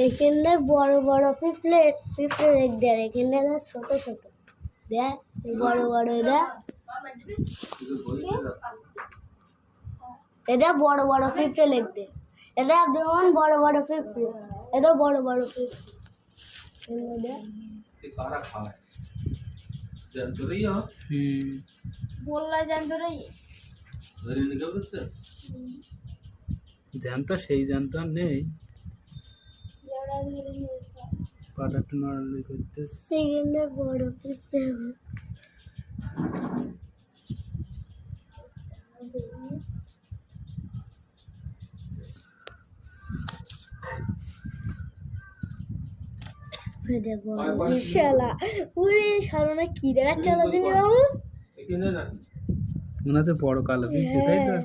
এখানে বড় বড় পিঁপড়ে পিঁপড়ে দেখ দেখ এখানে না ছোট ছোট দেখ বড় বড় দেখ এটা বড় বড় পিঁপড়ে লিখতে এটা যেমন বড় বড় পিঁপড়ে এটা বড় বড় পিঁপড়ে এগুলো দেখ। ये कारा खा है जानते रही हो হুম বললা জানতো জ্যান্ত সেই জ্যান্ত নেই। পাটাটা নড়ালি করতে সেখানে বড় করতে হবে। বাবু? না মনে হচ্ছে বড় কালো পিঁপড়ে তাই তো